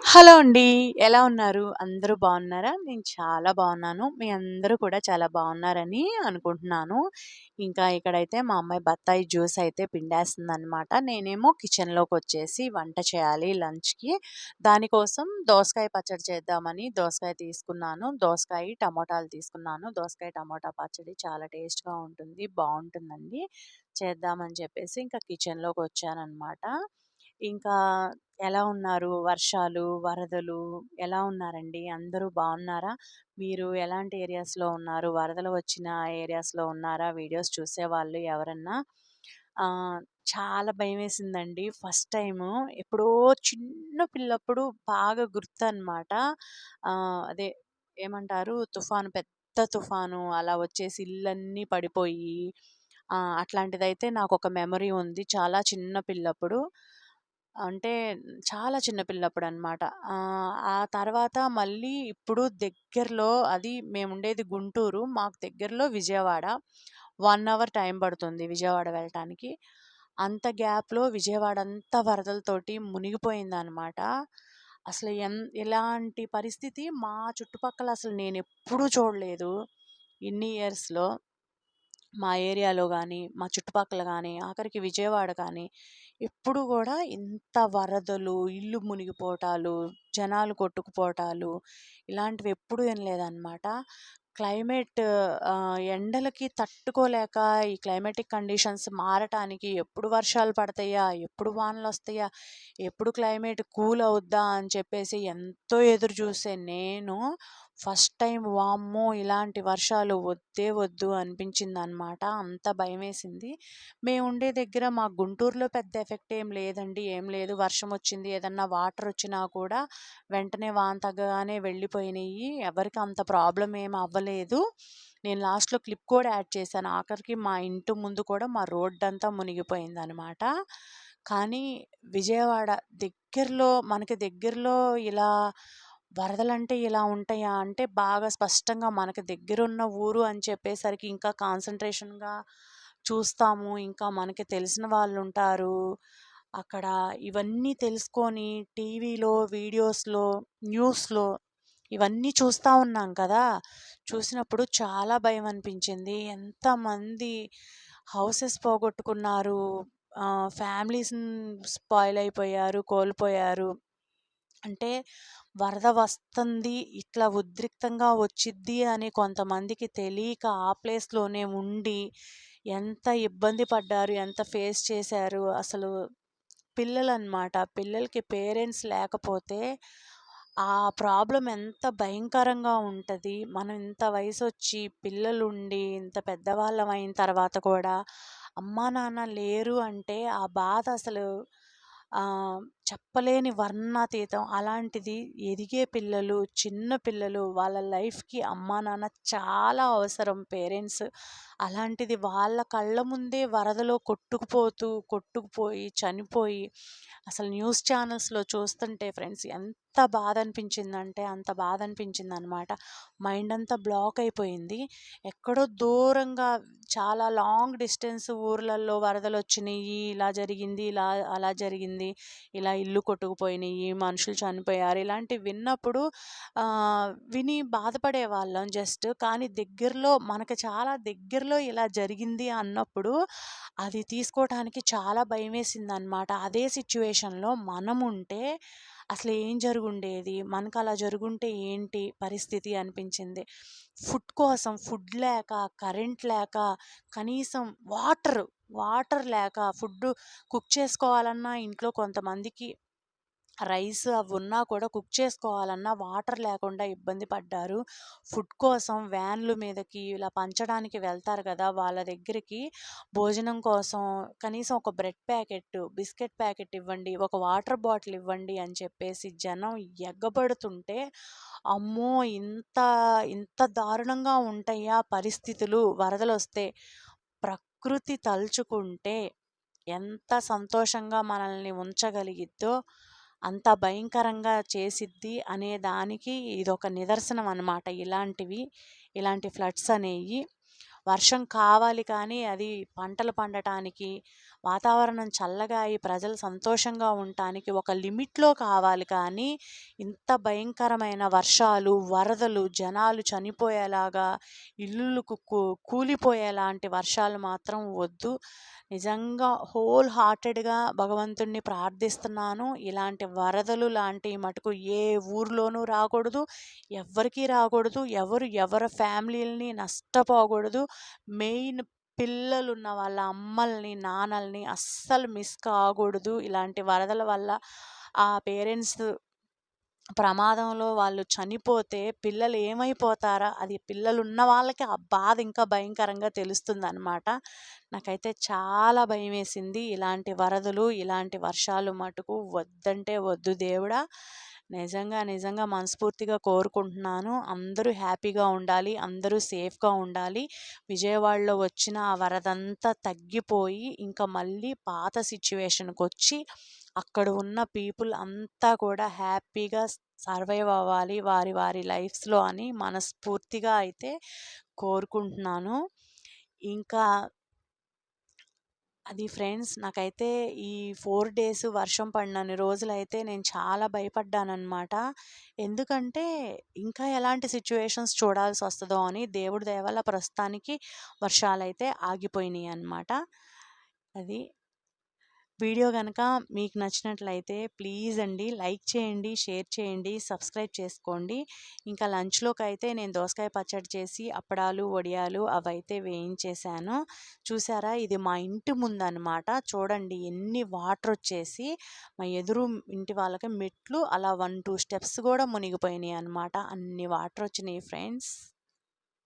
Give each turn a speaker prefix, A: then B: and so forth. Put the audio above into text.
A: Hello అండి. ఎలా ఉన్నారు? అందరూ బాగున్నారా? నేను చాలా బాగున్నాను. మీ అందరూ కూడా చాలా బాగున్నారని అనుకుంటున్నాను. ఇంకా ఇక్కడైతే మా అమ్మాయి బత్తాయి జ్యూస్ అయితే పిండేస్తుందనమాట. నేనేమో కిచెన్లోకి వచ్చేసి వంట చేయాలి లంచ్‌కి. దానికోసం దోసకాయ పచ్చడి చేద్దామని దోసకాయ తీసుకున్నాను. దోసకాయ, టమోటాలు తీసుకున్నాను. దోసకాయ, టమోటా పచ్చడి చాలా టేస్ట్‌గా ఉంటుంది. బాగుంటుందండి చేద్దామని చెప్పేసి ఇంకా కిచెన్లోకి వచ్చానమాట ఇంకా ఎలా ఉన్నారు? వర్షాలు, వరదలు ఎలా ఉన్నారండి? అందరూ బాగున్నారా? మీరు ఎలాంటి ఏరియాస్‌లో ఉన్నారు? వరదలు వచ్చిన ఏరియాస్‌లో ఉన్నారా? వీడియోస్ చూసేవాళ్ళు ఎవరన్నా? చాలా చాలా భయమేసిందండి. ఫస్ట్ టైము ఎప్పుడో చిన్న పిల్లప్పుడు బాగా గుర్తు అనమాట అదే ఏమంటారు? తుఫాను పెద్ద తుఫాను అలా వచ్చేసి ఇల్లన్నీ పడిపోయి అట్లాంటిదైతే నాకు ఒక మెమరీ ఉంది. చాలా చిన్న పిల్లప్పుడు. అంటే చాలా చిన్నపిల్లప్పుడు అనమాట ఆ తర్వాత మళ్ళీ ఇప్పుడు దగ్గరలో అది మేముండేది గుంటూరు. మాకు దగ్గరలో విజయవాడ. వన్ అవర్ టైం పడుతుంది విజయవాడ వెళ్ళటానికి. అంత గ్యాప్‌లో విజయవాడ అంతా వరదలతోటి మునిగిపోయిందనమాట. అసలు ఎన్ ఎలాంటి పరిస్థితి మా చుట్టుపక్కల అసలు నేను ఎప్పుడూ చూడలేదు. ఇన్ని ఇయర్స్‌లో. మా ఏరియాలో కానీ మా చుట్టుపక్కల కానీ ఆఖరికి విజయవాడ కానీ, ఎప్పుడు కూడా ఇంత వరదలు, ఇల్లు మునిగిపోవటాలు, జనాలు కొట్టుకుపోవటాలు ఇలాంటివి ఎప్పుడూ లేదనమాట క్లైమేట్ ఎండలకి తట్టుకోలేక ఈ క్లైమేటిక్ కండిషన్స్ మారటానికి ఎప్పుడు వర్షాలు పడతాయా? ఎప్పుడు వానలు వస్తాయా ఎప్పుడు క్లైమేట్ కూల్ అవుద్దా? అని చెప్పేసి ఎంతో ఎదురు చూసే నేను ఫస్ట్ టైం వామ్మో! ఇలాంటి వర్షాలు వద్దే వద్దు అనిపించిందనమాట. అంత భయమేసింది. మేముండే దగ్గర మా గుంటూరులో పెద్ద ఎఫెక్ట్ ఏం లేదండి. ఏం లేదు. వర్షం వచ్చింది, ఏదన్నా వాటర్ వచ్చినా కూడా వెంటనే వాన తగ్గగానే ఎవరికి అంత ప్రాబ్లం ఏం అవ్వలేదు. నేను లాస్ట్‌లో క్లిప్ కూడా యాడ్ చేశాను. ఆఖరికి మా ఇంటి ముందు కూడా మా రోడ్డంతా మునిగిపోయిందనమాట. కానీ విజయవాడ దగ్గరలో మనకి దగ్గరలో ఇలా వరదలంటే ఇలా ఉంటాయా? అంటే బాగా స్పష్టంగా మనకి దగ్గరున్న ఊరు అని చెప్పేసరికి ఇంకా కాన్సన్ట్రేషన్గా చూస్తాము. ఇంకా మనకి తెలిసిన వాళ్ళు ఉంటారు అక్కడ ఇవన్నీ తెలుసుకొని టీవీలో, వీడియోస్‌లో, న్యూస్‌లో ఇవన్నీ చూస్తూ ఉన్నాం కదా! చూసినప్పుడు చాలా భయం అనిపించింది ఎంతమంది హౌసెస్ పోగొట్టుకున్నారు. ఫ్యామిలీస్ స్పాయిల్ అయిపోయారు, కోల్పోయారు. అంటే వరద వస్తుంది, ఇట్లా ఉద్రిక్తంగా వచ్చిద్ది అని కొంతమందికి తెలియక ఆ ప్లేస్‌లోనే ఉండి ఎంత ఇబ్బంది పడ్డారు, ఎంత ఫేస్ చేశారు. అసలు పిల్లలన్నమాట పిల్లలకి పేరెంట్స్ లేకపోతే ఆ ప్రాబ్లం ఎంత భయంకరంగా ఉంటుంది మనం ఇంత వయసు వచ్చి పిల్లలుండి, ఇంత పెద్దవాళ్ళం అయిన తర్వాత కూడా అమ్మా, నాన్న లేరు అంటే ఆ బాధ అసలు చెప్పలేని వర్ణాతీతం. అలాంటిది ఎదిగే పిల్లలు, చిన్న పిల్లలు వాళ్ళ లైఫ్‌కి అమ్మా, నాన్న చాలా అవసరం పేరెంట్స్. అలాంటిది వాళ్ళ కళ్ళ ముందే వరదలో కొట్టుకుపోతూ, కొట్టుకుపోయి, చనిపోయి అసలు న్యూస్ ఛానల్స్‌లో చూస్తుంటే ఫ్రెండ్స్ ఎంత బాధ అనిపించిందంటే అంత బాధ అనిపించిందనమాట. మైండ్ అంతా బ్లాక్ అయిపోయింది. ఎక్కడో దూరంగా చాలా లాంగ్ డిస్టెన్స్ ఊళ్ళల్లో వరదలు వచ్చినాయి ఇలా జరిగింది, ఇలా అలా జరిగింది. ఇలా ఇల్లు కొట్టుకుపోయినాయి మనుషులు చనిపోయారు. ఇలాంటివి విన్నప్పుడు విని బాధపడే వాళ్ళం జస్ట్. కానీ దగ్గరలో మనకు చాలా దగ్గరలో ఇలా జరిగింది అన్నప్పుడు అది తీసుకోవటానికి చాలా భయమేసిందనమాట. అదే సిట్యుయేషన్‌లో మనముంటే అసలు ఏం జరుగుండేది? మనకు అలా జరుగుంటే ఏంటి పరిస్థితి అనిపించింది. ఫుడ్ కోసం ఫుడ్ లేక, కరెంట్ లేక, కనీసం వాటర్, వాటర్ లేక ఫుడ్డు కుక్ చేసుకోవాలన్నా ఇంట్లో కొంతమందికి రైస్ అవి ఉన్నా కూడా కుక్ చేసుకోవాలన్నా వాటర్ లేకుండా ఇబ్బంది పడ్డారు. ఫుడ్ కోసం వ్యాన్‌ల మీదకి ఇలా పంచడానికి వెళ్తారు కదా! వాళ్ళ దగ్గరికి భోజనం కోసం కనీసం ఒక బ్రెడ్ ప్యాకెట్, బిస్కెట్ ప్యాకెట్ ఇవ్వండి, ఒక వాటర్ బాటిల్ ఇవ్వండి అని చెప్పేసి జనం ఎగ్గబడుతుంటే, అమ్మో! ఇంత ఇంత దారుణంగా ఉంటాయా పరిస్థితులు వరదలు వస్తే ప్రకృతి తలుచుకుంటే ఎంత సంతోషంగా మనల్ని ఉంచగలిగిద్దో అంత భయంకరంగా చేసిద్ది అనే దానికి ఇదొక నిదర్శనం అనమాట. ఇలాంటివి, ఇలాంటి ఫ్లడ్స్ అనేవి వర్షం కావాలి కానీ అది పంటలు పండటానికి, వాతావరణం చల్లగా అయి ప్రజలు సంతోషంగా ఉండటానికి ఒక లిమిట్లో కావాలి కానీ ఇంత భయంకరమైన వర్షాలు వరదలు జనాలు చనిపోయేలాగా ఇల్లులకు కూలిపోయేలాంటి వర్షాలు మాత్రం వద్దు నిజంగా హోల్ హార్టెడ్గా భగవంతుణ్ణి ప్రార్థిస్తున్నాను. ఇలాంటి వరదలు లాంటి మటుకు ఏ ఊర్లోనూ రాకూడదు. ఎవ్వరికీ రాకూడదు. ఎవరు ఎవరి ఫ్యామిలీలని నష్టపోకూడదు. మెయిన్ పిల్లలు ఉన్న వాళ్ళ అమ్మల్ని నాన్నల్ని అస్సలు మిస్ కాకూడదు. ఇలాంటి వరదల వల్ల ఆ పేరెంట్స్ ప్రమాదంలో వాళ్ళు చనిపోతే పిల్లలు ఏమైపోతారా? అది పిల్లలు ఉన్న వాళ్ళకి ఆ బాధ ఇంకా భయంకరంగా తెలుస్తుందనమాట నాకైతే చాలా భయం వేసింది ఇలాంటి వరదలు ఇలాంటి వర్షాలు మటుకు వద్దంటే వద్దు దేవుడా. నిజంగా నిజంగా మనస్ఫూర్తిగా కోరుకుంటున్నాను. అందరూ హ్యాపీగా ఉండాలి అందరూ సేఫ్గా ఉండాలి. విజయవాడలో వచ్చిన ఆ వరదంతా తగ్గిపోయి ఇంకా మళ్ళీ పాత సిచ్యువేషన్కి వచ్చి అక్కడ ఉన్న పీపుల్ అంతా కూడా హ్యాపీగా సర్వైవ్ అవ్వాలి వారి వారి లైఫ్స్లో అని మనస్ఫూర్తిగా అయితే కోరుకుంటున్నాను. ఇంకా అది ఫ్రెండ్స్ నాకైతే ఈ ఫోర్ డేస్ వర్షం పడినన్ని రోజులైతే నేను చాలా భయపడ్డానన్నమాట. ఎందుకంటే ఇంకా ఎలాంటి సిచ్యువేషన్స్ చూడాల్సి వస్తుందో అని దేవుడి దయ వల్ల ప్రస్తుతానికి వర్షాలైతే ఆగిపోయినాయి అన్నమాట అది వీడియో కనుక మీకు నచ్చినట్లయితే ప్లీజ్ అండి లైక్ చేయండి షేర్ చేయండి సబ్స్క్రైబ్ చేసుకోండి. ఇంకా లంచ్లోకి అయితే నేను దోసకాయ పచ్చడి చేసి అప్పడాలు వడియాలు అవైతే వేయించేశాను. చూసారా? ఇది మా ఇంటి ముందు అనమాట చూడండి ఎన్ని వాటర్ వచ్చేసి మా ఎదురు ఇంటి వాళ్ళకి మెట్లు అలా వన్ టూ స్టెప్స్ కూడా మునిగిపోయినాయి అనమాట అన్ని వాటర్ వచ్చినాయి ఫ్రెండ్స్.